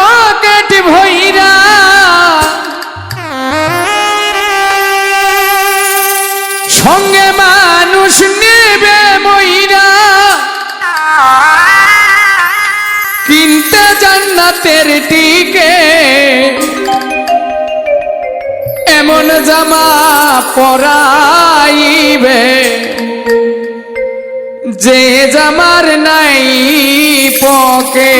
Pocket ভৈরা। সঙ্গে মানুষ নেবে মইরা কিনতে জান্নাতের টিকে এমন জামা পরাইবে। যে জামার নাই পকে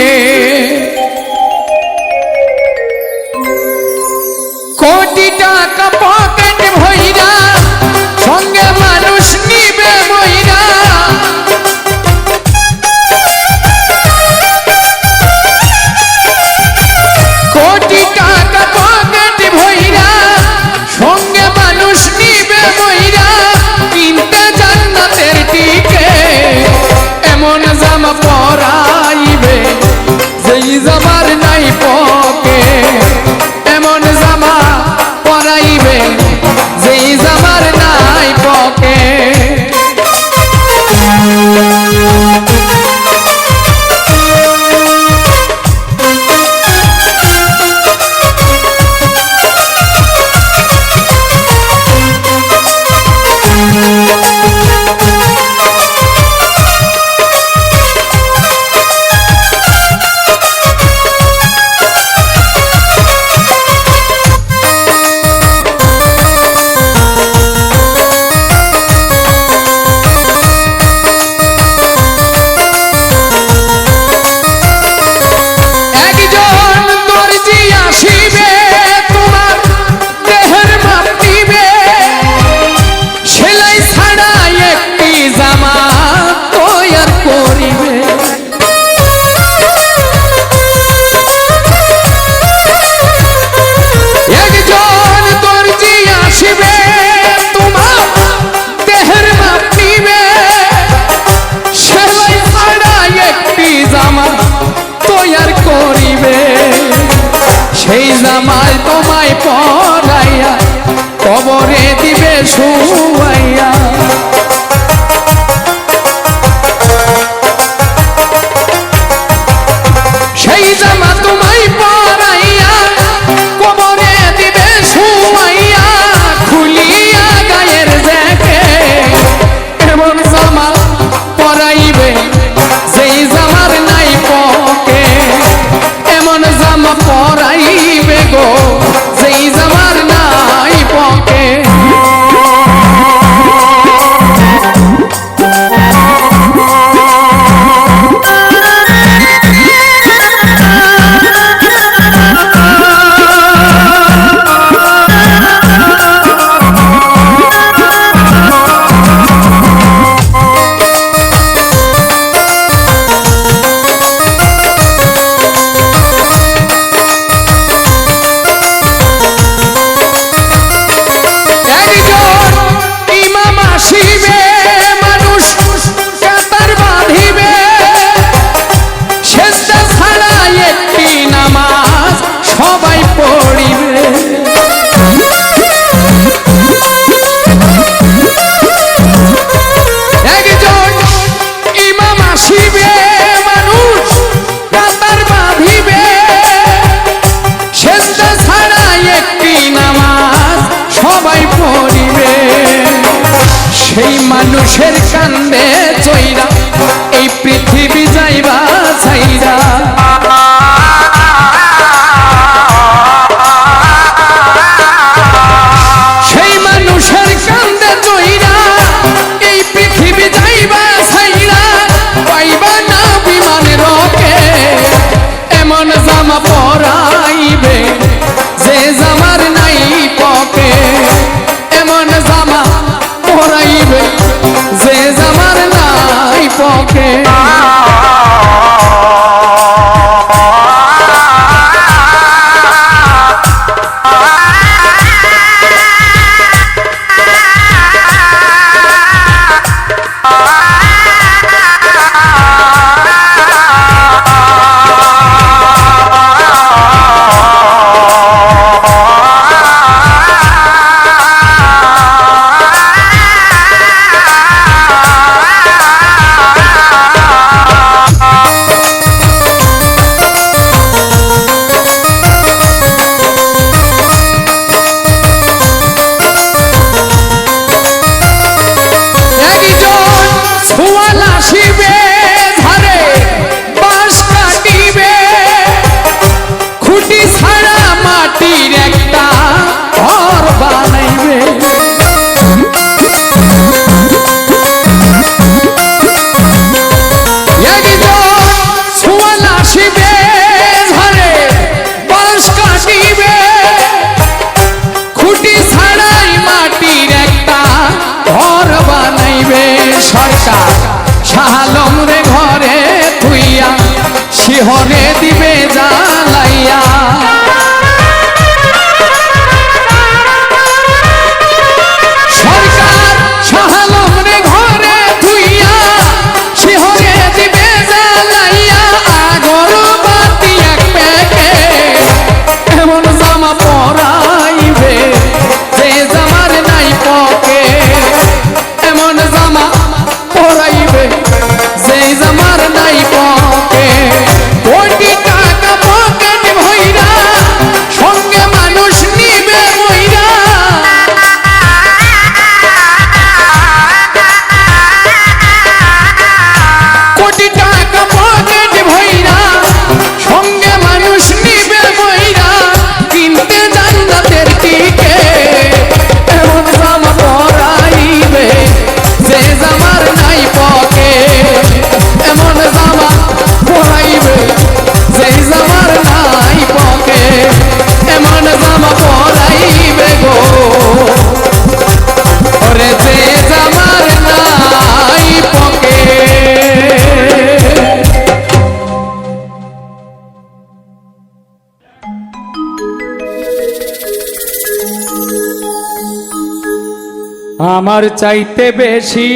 আমার চাইতে বেশি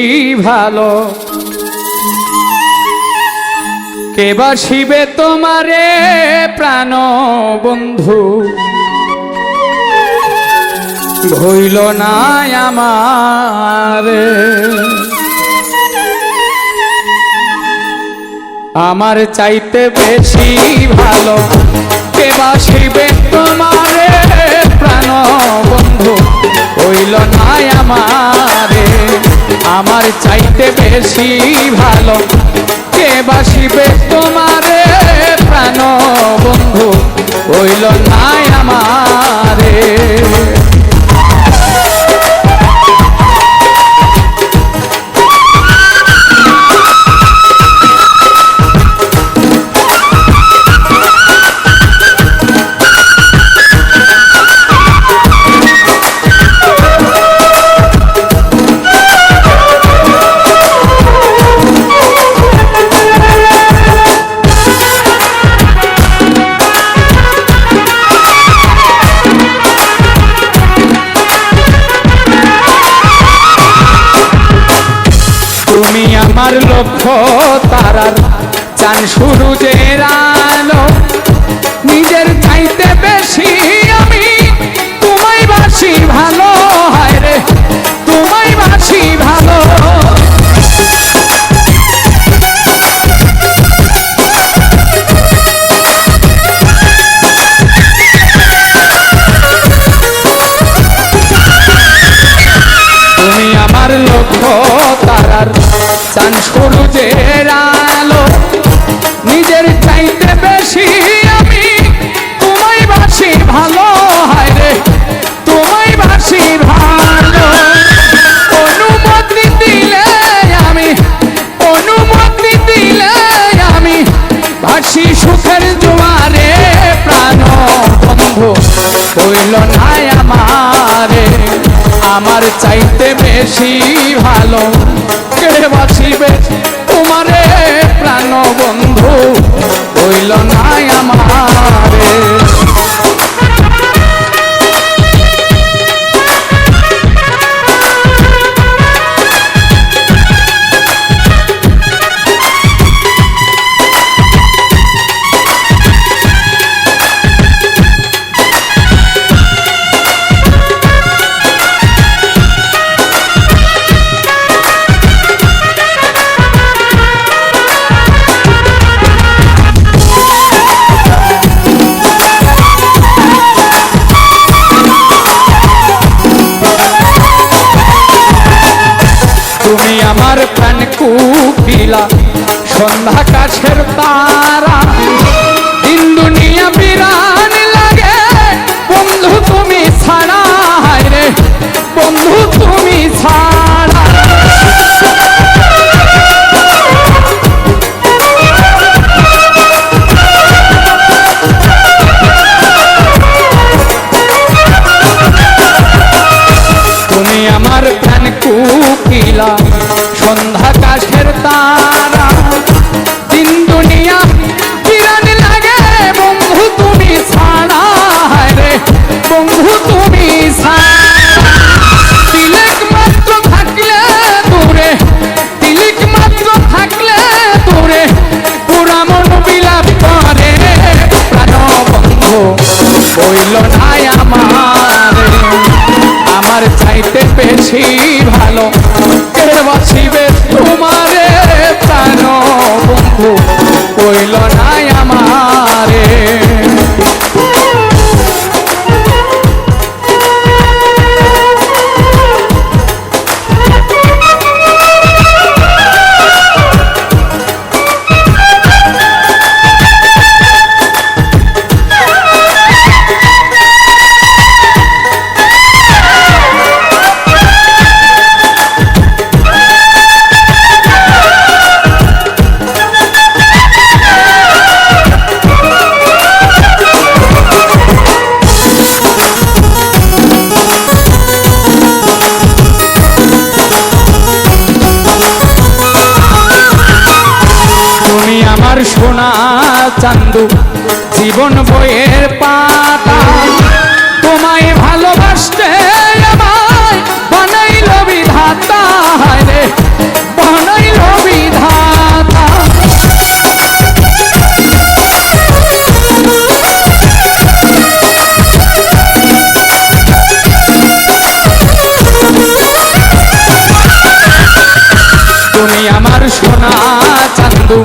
ভালো। কেবা শিবে তোমারে প্রাণ বন্ধু? হইল না আমার। আমার চাইতে বেশি ভালো। কেবা শিবে তোমারে প্রাণ বন্ধু, হইল নাই আমারে। আমার চাইতে বেশি ভালো, কে বাসিবে তোমারে প্রাণ বন্ধু, হইল নাই আমারে। আমার লক্ষ্য তারার চান শুরু যে আমার চাইতে বেশি ভালো। কিলা সন্ধ্যা কাছের তারা দিন দুনিয়া বিরান লাগে। বন্ধু তুমি ছাড়া রে। বন্ধু তুমি ছাড়া। তুমি আমার প্রাণ কুকিলা চান্দু। জীবন বইয়ের পাতা। তোমায় ভালোবাসতে আমায় বানাইল বিধাতা। রে, বানাইল বিধাতা। তুমি আমার সোনা চান্দু।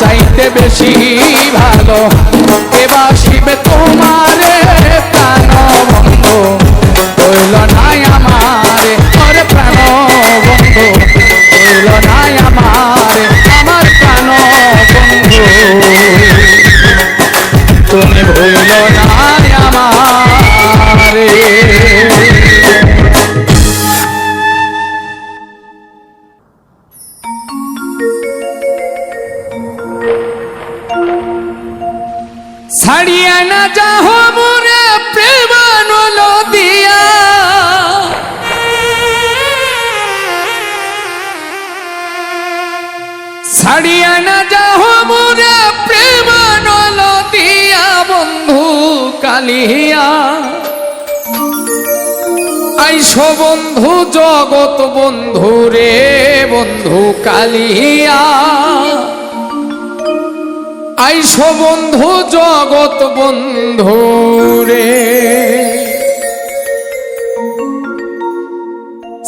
চাইতে বেশি ভালো এবার শিবে তোমারে প্রাণ। ছাড়িয়া না যাহ মোরে প্রেমানল দিয়া বন্ধু কালিয়া। আইসো বন্ধু জগত বন্ধু রে বন্ধু কালিয়া। আইসো বন্ধু জগত বন্ধু রে।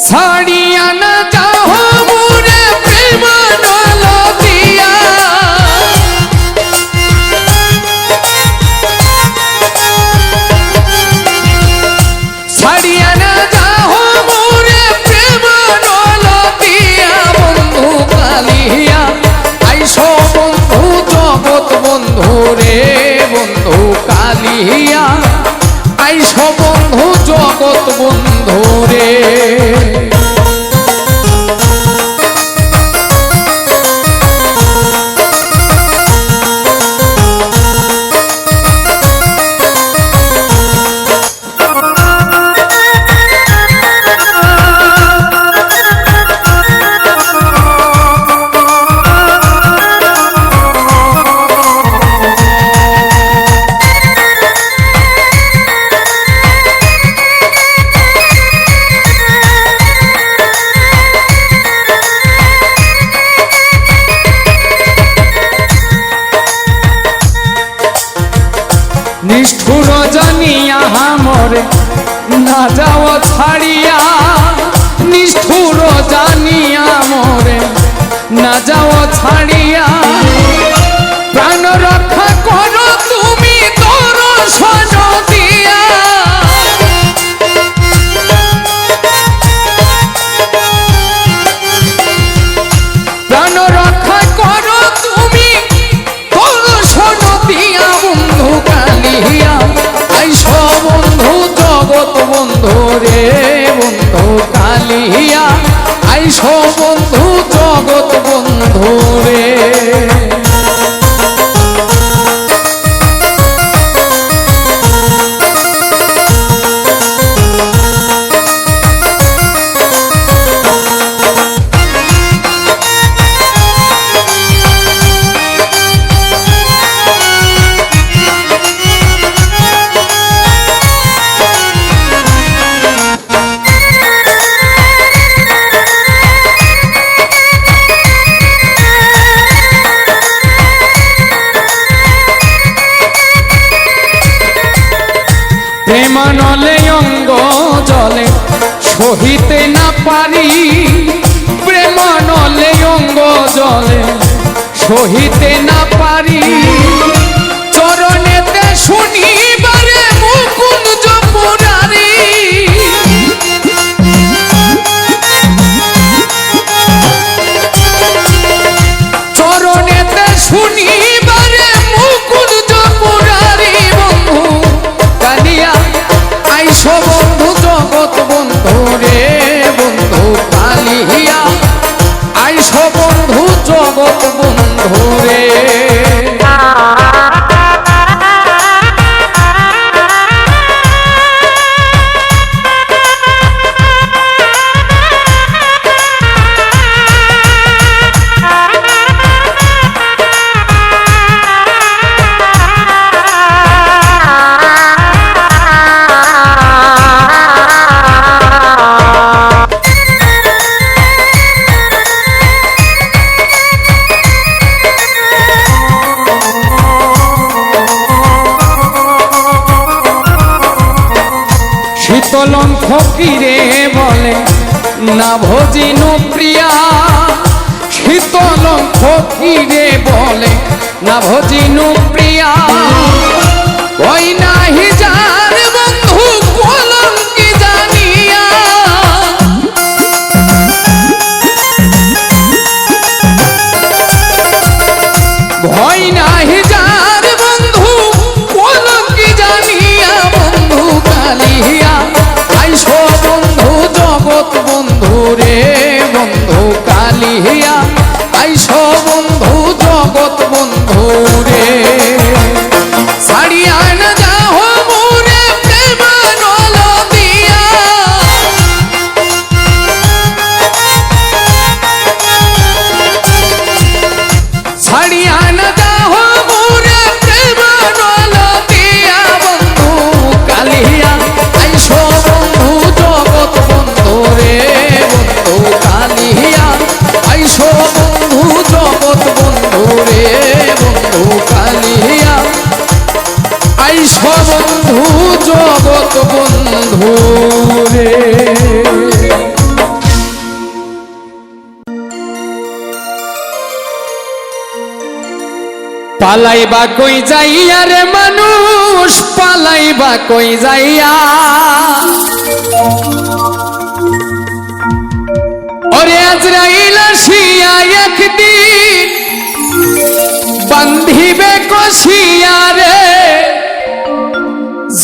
ছাড়িয়া না যাহ যাও ছাড়িয়া আইসো আইস বন্ধু জগৎ বন্ধু রে। সহিতে না পারি প্রেমানলে অঙ্গ জলে। সহিতে না পারি চরণেতে শুনিবারে জগৎ বন্ধু রে। ভজিনু প্রিয়া শীতলং ফকিরে বলে? না ভজিনু প্রিয়া। পালাইবা কই যাইয়া রে মানুষ, পালাইবা কই যাইয়া। ওরে আজরাইল আসিয়া একদিন বান্ধিবে কষিয়া রে।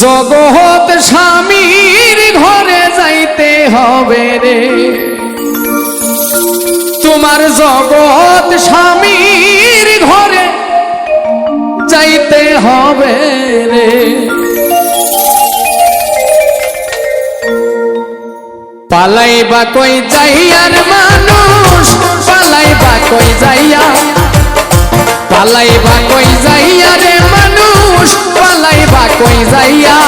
জগৎ স্বামীর ঘরে যাইতে হবে রে। তোমার জগৎ স্বামীর যাইতে হবে রে। পালাই বা কই যাইয়ার মানুষ পালাই বা কই যাইয়া। পালাই বা কই যাইয়া রে মানুষ, পালাইবা কই যাইয়া।